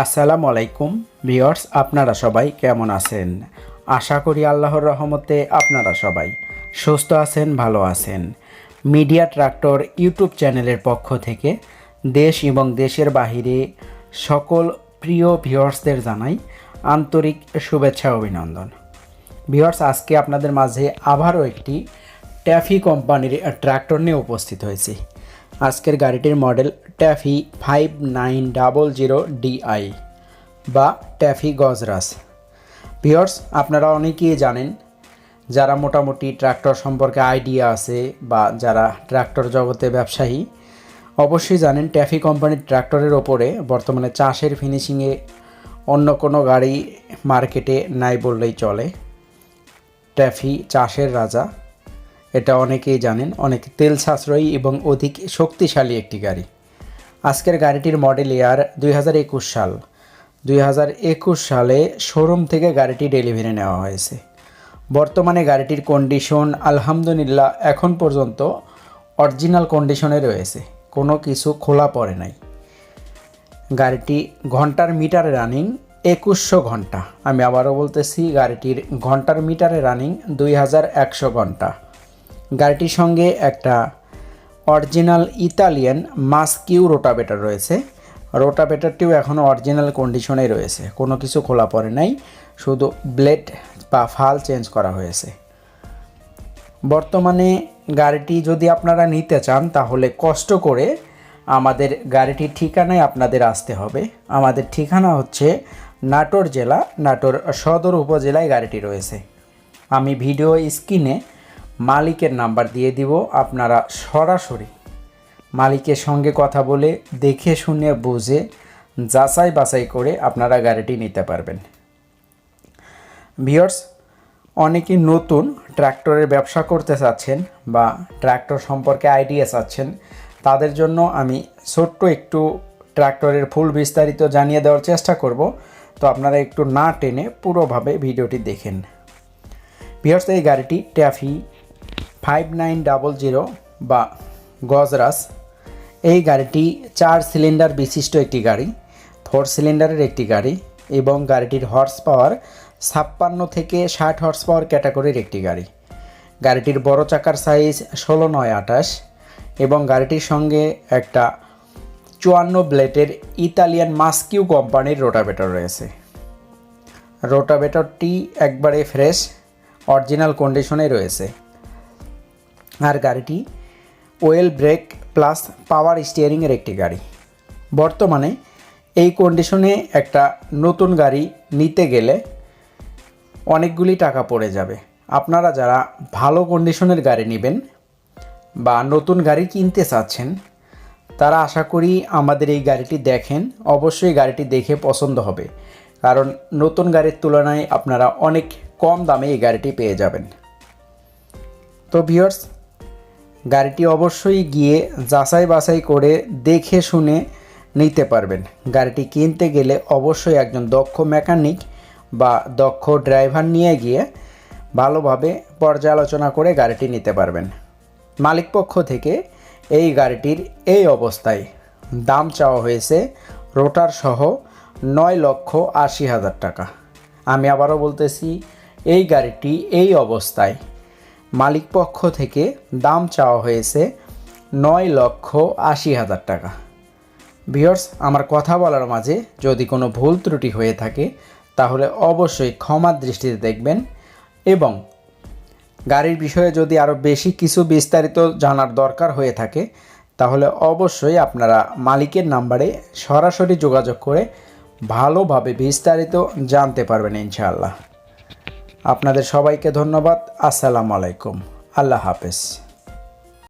আসসালামু আলাইকুম ভিওর্স আপনারা সবাই কেমন আছেন? আশা করি আল্লাহর রহমতে আপনারা সবাই সুস্থ আছেন, ভালো আছেন। মিডিয়া ট্রাক্টর ইউটিউব চ্যানেলের পক্ষ থেকে দেশ এবং দেশের বাহিরে সকল প্রিয় ভিওর্সদের জানাই আন্তরিক শুভেচ্ছা অভিনন্দন। ভিওর্স আজকে আপনাদের মাঝে আবারও একটি ট্যাফি কোম্পানির ট্র্যাক্টর নিয়ে উপস্থিত হয়েছি। আজকের গাড়িটির model TAFE five nine double zero DI বা ট্যাফি গজরাস। ভিওর্স আপনারা অনেকেই জানেন, যারা মোটামুটি ট্র্যাক্টর সম্পর্কে আইডিয়া আছে বা যারা ট্র্যাক্টর জগতে ব্যবসায়ী, অবশ্যই জানেন ট্যাফি কোম্পানির ট্র্যাক্টরের ওপরে বর্তমানে চাষের ফিনিশিংয়ে অন্য কোনো গাড়ি মার্কেটে নাই বললেই চলে। ট্যাফি চাষের রাজা। এটা অনেকেই জানেন, অনেক তেল সাশ্রয়ী এবং অধিক শক্তিশালী একটি গাড়ি। আজকের গাড়িটির মডেল ইয়ার দুই হাজার একুশ সাল। দুই হাজার একুশ সালে শোরুম থেকে গাড়িটি ডেলিভারি নেওয়া হয়েছে। বর্তমানে গাড়িটির কন্ডিশন আলহামদুলিল্লাহ এখন পর্যন্ত অরিজিনাল কন্ডিশনে রয়েছে, কোনো কিছু খোলা পড়ে নাই। গাড়িটি ঘণ্টার মিটারে রানিং একুশশো ঘণ্টা। আমি আবারও বলতেছি, গাড়িটির ঘণ্টার মিটারে রানিং দুই হাজার একশো ঘণ্টা। গাড়িটির সঙ্গে একটা অরিজিনাল ইতালিয়ান মাস্কিউ রোটাবেটার রয়েছে। রোটাবেটারটিও এখনও অরিজিনাল কন্ডিশনে রয়েছে। কোনো কিছু খোলা পড়ে নাই। শুধু ব্লেড বা ফাল চেঞ্জ করা হয়েছে। বর্তমানে গাড়িটি যদি আপনারা নিতে চান, তাহলে কষ্ট করে আমাদের গাড়িটির ঠিকানায় আপনাদের আসতে হবে। আমাদের ঠিকানা হচ্ছে নাটোর জেলা, নাটোর সদর উপজেলায় গাড়িটি রয়েছে। আমি ভিডিও স্ক্রিনে মালিকের নাম্বার দিয়ে দিব আপনারা সরাসরি। মালিকের সঙ্গে কথা বলে, দেখে শুনে, বুঝে, যাচাই বাছাই করে আপনারা গাড়িটি নিতে পারবেন। ভিওর্স অনেকেই নতুন ট্র্যাক্টরের ব্যবসা করতে চাচ্ছেন বা ট্র্যাক্টর সম্পর্কে আইডিয়া চাচ্ছেন, তাদের জন্য আমি ছোট্ট একটু ট্র্যাক্টরের ফুল বিস্তারিত জানিয়ে দেওয়ার চেষ্টা করব। তো আপনারা একটু না টেনে পুরোভাবে ভিডিওটি দেখেন। ভিওর্স এই গাড়িটি TAFE five nine double zero বা গজরাস, এই গাড়িটি চার সিলিন্ডার বিশিষ্ট একটি গাড়ি ফোর সিলিন্ডারের একটি গাড়ি এবং গাড়িটির হর্স পাওয়ার ছাপ্পান্ন থেকে ষাট হর্স পাওয়ার ক্যাটাগরির একটি গাড়ি। গাড়িটির বড় চাকার সাইজ ষোলো নয় আঠাশ এবং গাড়িটির সঙ্গে একটা চুয়ান্ন ব্লেটের ইতালিয়ান মাস্কিউ কোম্পানির রোটাভেটর রয়েছে। রোটাভেটরটি একবারে ফ্রেশ অরিজিনাল কন্ডিশনে রয়েছে। আর গাড়িটি ওয়েল ব্রেক প্লাস পাওয়ার স্টিয়ারিংয়ের একটি গাড়ি। বর্তমানে এই কন্ডিশনে একটা নতুন গাড়ি নিতে গেলে অনেকগুলি টাকা পড়ে যাবে। আপনারা যারা ভালো কন্ডিশনের গাড়ি নেবেন বা নতুন গাড়ি কিনতে চাচ্ছেন, তারা আশা করি আমাদের এই গাড়িটি দেখেন। অবশ্যই গাড়িটি দেখে পছন্দ হবে। কারণ নতুন গাড়ির তুলনায় আপনারা অনেক কম দামে এই গাড়িটি পেয়ে যাবেন। তো ভিওর্স গাড়িটি অবশ্যই গিয়ে যাচাই বাছাই করে দেখে শুনে নিতে পারবেন। গাড়িটি কিনতে গেলে অবশ্যই একজন দক্ষ মেকানিক বা দক্ষ ড্রাইভার নিয়ে গিয়ে ভালোভাবে পর্যালোচনা করে গাড়িটি নিতে পারবেন। মালিক পক্ষ থেকে এই গাড়িটির এই অবস্থায় দাম চাওয়া হয়েছে রোটার সহ নয় লক্ষ আশি হাজার টাকা। আমি আবারও বলতেছি, এই গাড়িটি এই অবস্থায় মালিক পক্ষ থেকে দাম চাওয়া হয়েছে নয় লক্ষ আশি হাজার টাকা। ভিওর্স আমার কথা বলার মাঝে যদি কোনো ভুল ত্রুটি হয়ে থাকে, তাহলে অবশ্যই ক্ষমার দৃষ্টিতে দেখবেন এবং গাড়ির বিষয়ে যদি আরও বেশি কিছু বিস্তারিত জানার দরকার হয়ে থাকে, তাহলে অবশ্যই আপনারা মালিকের নাম্বারে সরাসরি যোগাযোগ করে ভালোভাবে বিস্তারিত জানতে পারবেন ইনশাআল্লাহ। আপনাদের সবাইকে ধন্যবাদ। আসসালামু আলাইকুম। আল্লাহ হাফেজ।